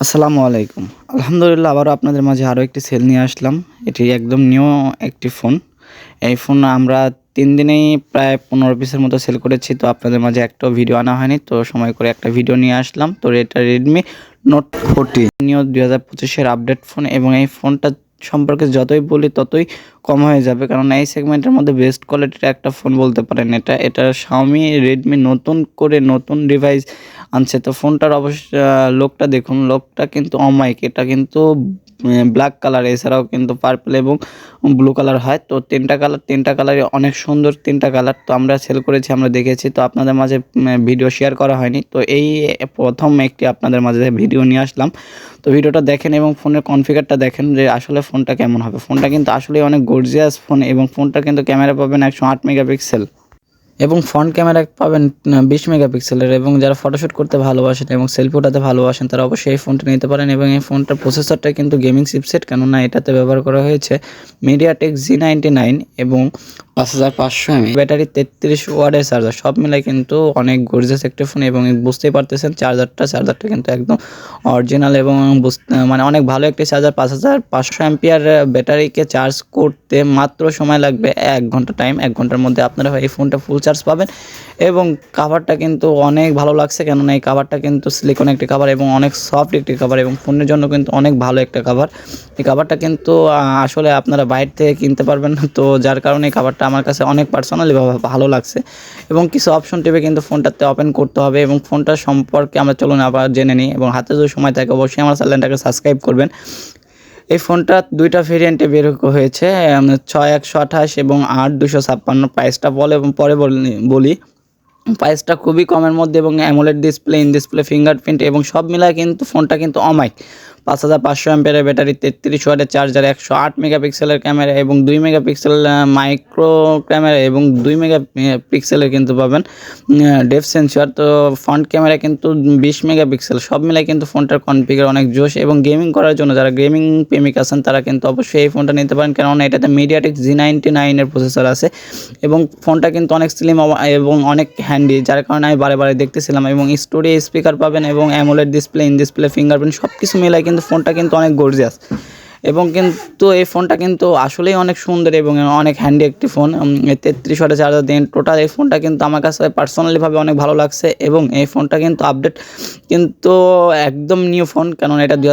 আসসালামু আলাইকুম। আলহামদুলিল্লাহ, আবারও আপনাদের মাঝে আরও একটি সেল নিয়ে আসলাম। এটি একদম নিউ একটি ফোন। এই ফোন আমরা তিন দিনেই প্রায় পনেরো পিসের মতো সেল করেছি, তো আপনাদের মাঝে একটাও ভিডিও আনা হয়নি, তো সময় করে একটা ভিডিও নিয়ে আসলাম। তো এটা রেডমি নোট ফোরটি নিউ দুই হাজার পঁচিশের আপডেট ফোন এবং এই ফোনটা সম্পর্কে যতই বলি ততই কম হয়ে যাবে। কারণ এই সেগমেন্টের মধ্যে বেস্ট কোয়ালিটির একটা ফোন বলতে পারেন। এটা এটা শাওমি রেডমি নতুন করে নতুন ডিভাইস আনছে। তো ফোনটার অবশ্য লোকটা দেখুন। লোকটা কিন্তু অমাইক এটা কিন্তু ব্ল্যাক কালার এছাড়াও কিন্তু পার্পল এবং ব্লু কালার হয়। তো তিনটা কালার তিনটা কালারই অনেক সুন্দর তিনটা কালার তো আমরা সেল করেছি, আমরা দেখেছি। তো আপনাদের মাঝে ভিডিও শেয়ার করা হয়নি। তো এই প্রথম একটি আপনাদের মাঝে ভিডিও নিয়ে আসলাম। তো ভিডিওটা দেখেন এবং ফোনের কনফিগারটা দেখেন যে আসলে ফোনটা কেমন হবে। ফোনটা কিন্তু আসলে অনেক গর্জিয়াস ফোন এবং ফোনটা কিন্তু ক্যামেরা পাবেন একশো আট মেগাপিক্সেল। এবং ফ্রন্ট ক্যামেরা পাবেন বিশ মেগাপিক্সেলের এবং যারা ফটোশ্যুট করতে ভালোবাসেন এবং সেলফি ওঠাতে ভালোবাসেন, তারা অবশ্যই এই ফোনটা নিতে পারেন এবং এই ফোনটার প্রসেসরটা কিন্তু গেমিং চিপসেট কেননা এটাতে ব্যবহার করা হয়েছে মিডিয়াটেক জি নাইনটি নাইন এবং পাঁচ হাজার পাঁচশো এমএ। ব্যাটারি তেত্রিশ ওয়ার্ডের চার্জার। সব মিলাই কিন্তু অনেক গর্জিয়াস একটা ফোন এবং বুঝতেই পারতেছেন চার্জারটা চার্জারটা কিন্তু একদম অরিজিনাল এবং মানে অনেক ভালো একটি চার্জার। পাঁচ হাজার পাঁচশো অ্যাম্পিয়ার ব্যাটারিকে চার্জ করতে মাত্র সময় লাগবে এক ঘণ্টা টাইম এক ঘণ্টার মধ্যে আপনারা এই ফোনটা ফুল চার্জ পাবেন এবং কাভারটা কিন্তু অনেক ভালো লাগছে। কেননা এই কাভারটা কিন্তু সিলিকন একটি কাভার এবং অনেক সফট একটি কাভার এবং ফোনের জন্য কিন্তু অনেক ভালো একটা কাভার এই কাভারটা কিন্তু আসলে আপনারা বাইরে থেকে কিনতে পারবেন না। তো যার কারণে এই কাভারটা আমার কাছে অনেক পার্সোনালি ভালো লাগছে। এবং কিছু অপশন টিপে কিন্তু ফোনটাতে ওপেন করতে হবে এবং ফোনটা সম্পর্কে আমরা চলুন আবার জেনে নিই এবং হাতে যদি সময় থাকে অবশ্যই আমার চ্যানেলটাকে সাবস্ক্রাইব করবেন। এই ফোনটা দুইটা ভেরিয়েন্টে বের হয়েছে ছয় একশো আঠাশ এবং আট দুশো ছাপ্পান্ন। প্রাইসটা বলে এবং পরে বলি প্রাইসটা খুবই কমের মধ্যে এবং AMOLED display in display fingerprint এবং সব মিলায় কিন্তু ফোনটা কিন্তু অমাইক পাঁচ হাজার পাঁচশো অ্যাম্পিয়ারের ব্যাটারি, তেত্রিশ ওয়াটের চার্জার, একশো আট মেগাপিক্সেলের ক্যামেরা এবং দুই মেগাপিক্সেল মাইক্রো ক্যামেরা এবং দুই মেগা পিক্সেলের কিন্তু পাবেন ডেফ সেন্সর। তো ফ্রন্ট ক্যামেরা কিন্তু বিশ মেগাপিক্সেল, সব মিলাই কিন্তু ফোনটার কনফিগার অনেক জোশ এবং গেমিং করার জন্য যারা গেমিং প্রেমিক আছেন, তারা কিন্তু অবশ্যই এই ফোনটা নিতে পারেন। কেননা এটাতে মিডিয়াটেক জি নাইনটি নাইনের প্রসেসর আছে এবং ফোনটা কিন্তু অনেক স্লিম এবং অনেক হ্যান্ডি যার কারণে আমি বারে বারে দেখতেছিলাম এবং স্টোরি স্পিকার পাবেন এবং AMOLED display in display fingerprint সব কিছু মিলাই কিন্তু ফোনটা কিন্তু অনেক গর্জিয়াস এবং কিন্তু এই ফোনটা কিন্তু আসলেই অনেক সুন্দর এবং অনেক হ্যান্ডি একটি ফোন তেত্রিশ ওয়াটের চার্জার দিন টোটাল এই ফোনটা কিন্তু আমার কাছে পার্সোনালিভাবে অনেক ভালো লাগছে এবং এই ফোনটা কিন্তু আপডেট কিন্তু একদম নিউ ফোন কারণ এটা দু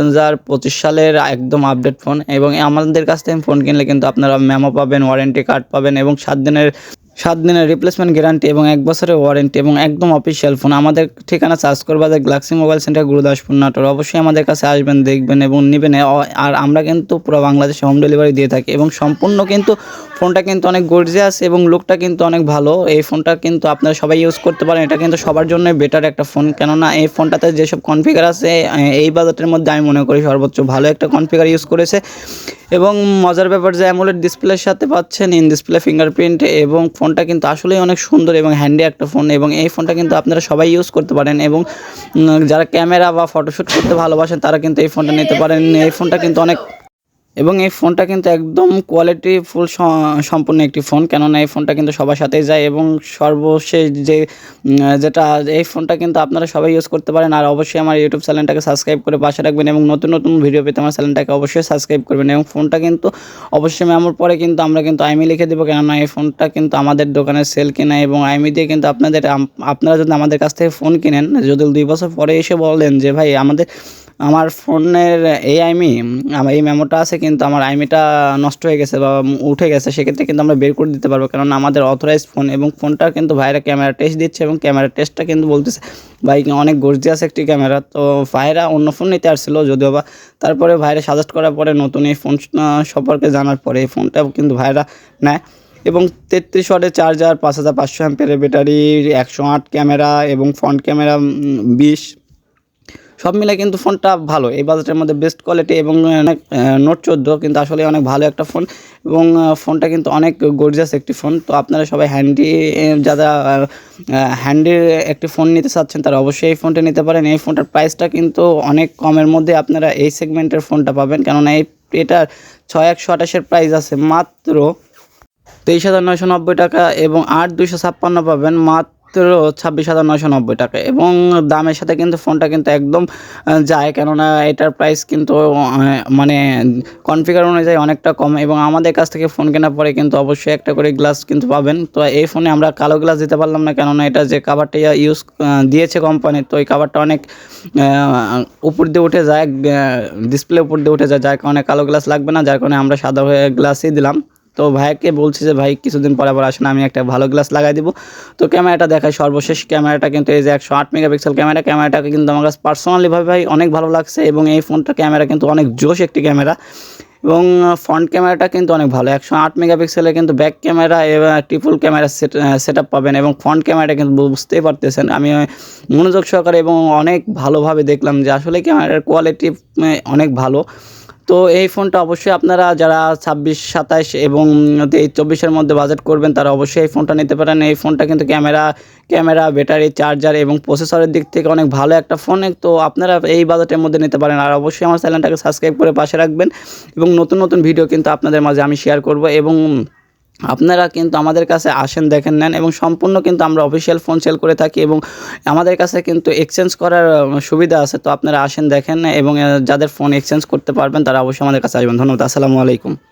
হাজার পঁচিশ সালের একদম আপডেট ফোন এবং আমাদের কাছ থেকে ফোন কিনলে কিন্তু আপনারা মেমো পাবেন ওয়ারেন্টি কার্ড পাবেন এবং সাত দিনের সাত দিনের রিপ্লেসমেন্ট গ্যারান্টি এবং এক বছরের ওয়ারেন্টি এবং একদম অফিসিয়াল ফোন আমাদের ঠিকানা চার্জ করবাজার Galaxy mobile centre, Gurudaspur, Natore. অবশ্যই আমাদের কাছে আসবেন, দেখবেন এবং নেবেন। আর আমরা কিন্তু পুরো বাংলাদেশে হোম ডেলিভারি দিয়ে থাকি এবং সম্পূর্ণ কিন্তু ফোনটা কিন্তু অনেক গর্জিয়াস এবং লুকটা কিন্তু অনেক ভালো। এই ফোনটা কিন্তু আপনারা সবাই ইউজ করতে পারেন। এটা কিন্তু সবার জন্য বেটার একটা ফোন কেননা এই ফোনটাতে যেসব কনফিগার আছে এই বাজেটের মধ্যে আমি মনে করি সর্বোচ্চ ভালো একটা কনফিগার ইউজ করেছে। এবং মজার ব্যাপার যে অ্যামোলেড ডিসপ্লের সাথে পাচ্ছেন ইন ডিসপ্লে ফিঙ্গারপ্রিন্ট এবং ফোনটা কিন্তু আসলেই অনেক সুন্দর এবং হ্যান্ডি একটা ফোন এবং এই ফোনটা কিন্তু আপনারা সবাই ইউজ করতে পারেন এবং যারা ক্যামেরা বা ফটোশ্যুট করতে ভালোবাসেন তারা কিন্তু এই ফোনটা নিতে পারেন। এই ফোনটা কিন্তু অনেক এবং এই ফোনটা কিন্তু একদম কোয়ালিটি ফুল সম্পূর্ণ একটি ফোন কেননা এই ফোনটা কিন্তু সবার সাথেই যায় এবং সর্বশেষ যে যেটা এই ফোনটা কিন্তু আপনারা সবাই ইউজ করতে পারেন। আর অবশ্যই আমার ইউটিউব চ্যানেলটাকে সাবস্ক্রাইব করে পাশে রাখবেন এবং নতুন নতুন ভিডিও পেতে আমার চ্যানেলটাকে অবশ্যই সাবস্ক্রাইব করবেন। এবং ফোনটা কিন্তু অবশ্যই মেমোর পরে কিন্তু আমরা কিন্তু আইমি লিখে দেবো, কেননা এই ফোনটা কিন্তু আমাদের দোকানে সেল কেনা এবং আইমি দিয়ে কিন্তু আপনাদের আপনারা যদি আমাদের কাছ থেকে ফোন কিনেন, যদি দুই বছর পরে এসে বলেন যে, ভাই, আমাদের আমার ফোনের এই আইমি আমার এই মেমোটা আছে কিন্তু আমার আইমিটা নষ্ট হয়ে গেছে বা উঠে গেছে, সেক্ষেত্রে কিন্তু আমরা বের করে দিতে পারব। কারণ আমাদের অথরাইজ ফোন এবং ফোনটা কিন্তু ভাইরা ক্যামেরা টেস্ট দিচ্ছে এবং ক্যামেরা টেস্টটা কিন্তু বলতেছে, ভাই, অনেক গর্জিয়াস একটি ক্যামেরা। তো ভাইরা অন্য ফোন নিতে আসছিল যদিও বা তারপরে ভাইরা সাজেস্ট করার পরে নতুন এই ফোন সম্পর্কে জানার পরে এই ফোনটা কিন্তু ভাইরা নেয়। এবং তেত্রিশ ওয়াটের চার্জার পাঁচ হাজার পাঁচশো অ্যাম্পের ব্যাটারি একশো আট ক্যামেরা এবং ফ্রন্ট ক্যামেরা বিশ সব মিলে কিন্তু ফোনটা ভালো। এই বাজেটের মধ্যে বেস্ট কোয়ালিটি এবং অনেক নোট চোদ্দ কিন্তু আসলে অনেক ভালো একটা ফোন এবং ফোনটা কিন্তু অনেক গর্জিয়াস একটি ফোন তো আপনারা সবাই হ্যান্ডি যারা হ্যান্ডির একটি ফোন নিতে চাচ্ছেন তারা অবশ্যই এই ফোনটা নিতে পারেন। এই ফোনটার প্রাইসটা কিন্তু অনেক কমের মধ্যে আপনারা এই সেগমেন্টের ফোনটা পাবেন। কেননা এই, এটার ছয় একশো আঠাশের প্রাইস আছে মাত্র তেইশ হাজার নয়শো নব্বই টাকা এবং আট দুইশো ছাপ্পান্ন পাবেন মাত্র ছাব্বিশ হাজার নয়শো নব্বই টাকা। এবং দামের সাথে কিন্তু ফোনটা কিন্তু একদম যায়। কেননা এটার প্রাইস কিন্তু মানে কনফিগার অনুযায়ী অনেকটা কম। এবং আমাদের কাছ থেকে ফোন কেনার পরে কিন্তু অবশ্যই একটা করে গ্লাস কিন্তু পাবেন। তো এই ফোনে আমরা কালো গ্লাস দিতে পারলাম না, কেননা এটা যে কাভারটা ইউজ দিয়েছে কোম্পানি তো এই কাভারটা অনেক উপর দিয়ে উঠে যায় ডিসপ্লে উপর দিয়ে উঠে যায়। যার কারণে কালো গ্লাস লাগবে না, যার কারণে আমরা সাদা হয়ে গ্লাসই দিলাম। তো ভাইকে বলছি যে, ভাই, কিছুদিন পরে আবার আসেন, আমি একটা ভালো গ্লাস লাগাই দিব। তো ক্যামেরাটা দেখায় সর্বশেষ। ক্যামেরাটা কিন্তু এই যে একশো আট মেগাপিক্সেল ক্যামেরা, ক্যামেরাটাকে কিন্তু আমার কাছে পার্সোনালিভাবে ভাই অনেক ভালো লাগছে এবং এই ফোনটা ক্যামেরা কিন্তু অনেক জোশ একটি ক্যামেরা এবং ফ্রন্ট ক্যামেরাটা কিন্তু অনেক ভালো। একশো আট মেগাপিক্সেলে কিন্তু ব্যাক ক্যামেরা এবং ট্রিপল ক্যামেরা সেট সেট পাবেন এবং ফ্রন্ট ক্যামেরাটা কিন্তু বুঝতেই পারতেছেন। আমি মনোযোগ সহকারে এবং অনেক ভালোভাবে দেখলাম যে, আসলে ক্যামেরার কোয়ালিটি অনেক ভালো। তো এই ফোনটা অবশ্যই আপনারা যারা ছাব্বিশ সাতাশ এবং তেইশ চব্বিশের মধ্যে বাজেট করবেন, তারা অবশ্যই এই ফোনটা নিতে পারেন। এই ফোনটা কিন্তু ক্যামেরা ক্যামেরা, ব্যাটারি চার্জার এবং প্রসেসরের দিক থেকে অনেক ভালো একটা ফোন তো আপনারা এই বাজেটের মধ্যে নিতে পারেন। আর অবশ্যই আমার চ্যানেলটাকে সাবস্ক্রাইব করে পাশে রাখবেন এবং নতুন নতুন ভিডিও কিন্তু আপনাদের মাঝে আমি শেয়ার করব এবং আপনারা কিন্তু আমাদের কাছে আসেন, দেখেন, নেন এবং সম্পূর্ণ কিন্তু আমরা অফিসিয়াল ফোন সেল করে থাকি এবং আমাদের কাছে কিন্তু এক্সচেঞ্জ করার সুবিধা আছে। তো আপনারা আসেন, দেখেন এবং যাদের ফোন এক্সচেঞ্জ করতে পারবেন তারা অবশ্যই আমাদের কাছে আসবেন। ধন্যবাদ, আসসালামু আলাইকুম।